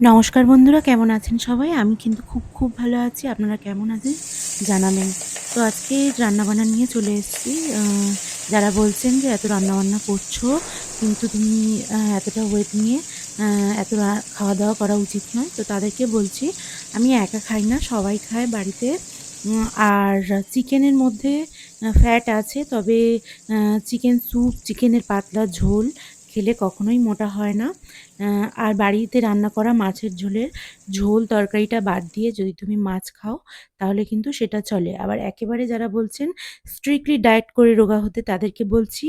নমস্কার বন্ধুরা, কেমন আছেন সবাই? আমি কিন্তু খুব খুব ভালো আছি। আপনারা কেমন আছেন? জানাবেন। তো আজকে রান্নাবান্না নিয়ে চলে এসেছি। যারা বলছেন যে এত রান্নাবান্না করছ, কিন্তু তুমি এতটা ওয়েট নিয়ে এত খাওয়া দাওয়া করা উচিত নয়। তো তাদেরকে বলছি, আমি একা খাই না, সবাই খায় বাড়িতে। আর চিকেনের মধ্যে ফ্যাট আছে, তবে চিকেন স্যুপ চিকেনের পাতলা ঝোল খেলে কখনোই মোটা হয় না। আর বাড়িতে রান্না করা মাছের ঝোলের ঝোল তরকারিটা বাদ দিয়ে যদি তুমি মাছ খাও, তাহলে কিন্তু সেটা চলে। আবার একেবারে যারা বলছেন স্ট্রিক্টলি ডায়েট করে রোগা হতে, তাদেরকে বলছি,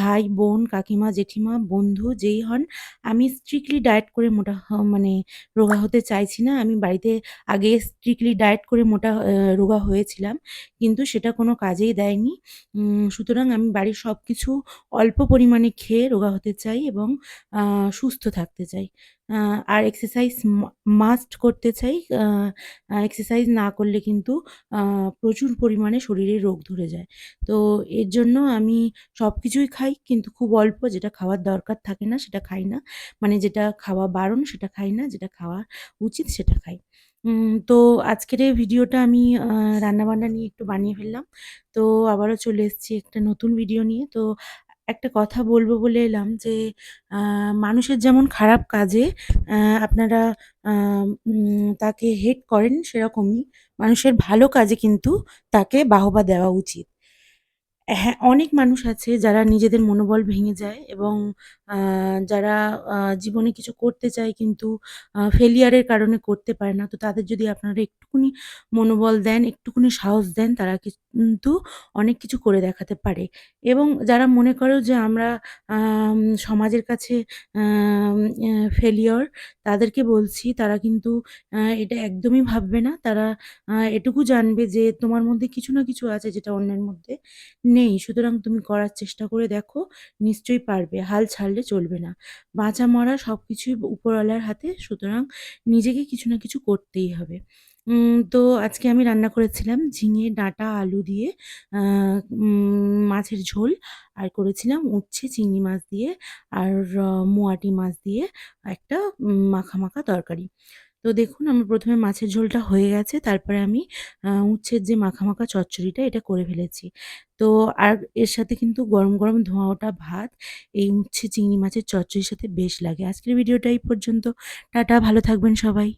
ভাই, বোন, কাকিমা, জেঠিমা, বন্ধু যেই হন, আমি স্ট্রিক্টলি ডায়েট করে মোটা মানে রোগা হতে চাইছি না। আমি বাড়িতে আগে স্ট্রিক্টলি ডায়েট করে মোটা রোগা হয়েছিলাম, কিন্তু সেটা কোনো কাজেই দেয়নি। সুতরাং আমি বাড়ির সব কিছু অল্প পরিমাণে খেয়ে রোগা হতে চাই। এবং সুস্থ থাকতে চাই। আর এক্সারসাইজ মাস্ট করতে চাই। এক্সারসাইজ না করলে কিন্তু প্রচুর পরিমাণে শরীরে রোগ ধরে যায়। তো এর জন্য আমি সব কিছুই খাই কিন্তু খুব অল্প যেটা খাওয়ার দরকার থাকে না সেটা খাই না। মানে যেটা খাওয়া বারণ সেটা খাই না, যেটা খাওয়া উচিত সেটা খাই। তো আজকের এই ভিডিওটা আমি রান্নাবান্না নিয়ে একটু বানিয়ে ফেললাম। তো আবারও চলে এসেছি একটা নতুন ভিডিও নিয়ে। তো একটা কথা বলব বলে এলাম যে মানুষের যেমন খারাপ কাজে আপনারা তাকে হেট করেন সেরকমই, মানুষের ভালো কাজে কিন্তু তাকে বাহবা দেওয়া উচিত। হ্যাঁ, অনেক মানুষ আছে যারা নিজেদের মনোবল ভেঙে যায় এবং যারা জীবনে কিছু করতে চায় কিন্তু ফেলিয়ারের কারণে করতে পারে না। তো তাদের যদি আপনারা একটুখানি মনোবল দেন, একটুখানি সাহস দেন তারা কিন্তু অনেক কিছু করে দেখাতে পারে। এবং যারা মনে করো যে আমরা সমাজের কাছে ফেলিওর তাদেরকে বলছি তারা কিন্তু এটা একদমই ভাববে না। তারা এটুকু জানবে যে তোমার মধ্যে কিছু না কিছু আছে যেটা অন্যের মধ্যে নেই। সুতরাং তুমি করার চেষ্টা করে দেখো, নিশ্চয়ই পারবে। হাল ছাড়লে চলবে না। বাঁচা মরা সব কিছুই উপরওয়ালার হাতে। সুতরাং নিজেকে কিছু না কিছু করতেই হবে। তো আজকে আমি রান্না করেছিলাম ঝিঙে, ডাঁটা, আলু দিয়ে মাছের ঝোল। আর করেছিলাম উচ্ছে চিংড়ি মাছ দিয়ে আর মোয়াটি মাছ দিয়ে একটা মাখা, মাখা তরকারি। তো দেখুন আমার প্রথমে মাছের ঝোলটা হয়ে গেছে। তারপরে আমি উচ্ছের যে মাখা, মাখা চচ্চড়িটা এটা করে ফেলেছি। তো আর এর সাথে কিন্তু গরম, গরম ধোঁয়া ওটা ভাত এই উচ্ছে চিংড়ি মাছের চচ্চড়ির সাথে বেশ লাগে। আজকের ভিডিওটা এই পর্যন্ত। টাটা ভালো থাকবেন সবাই।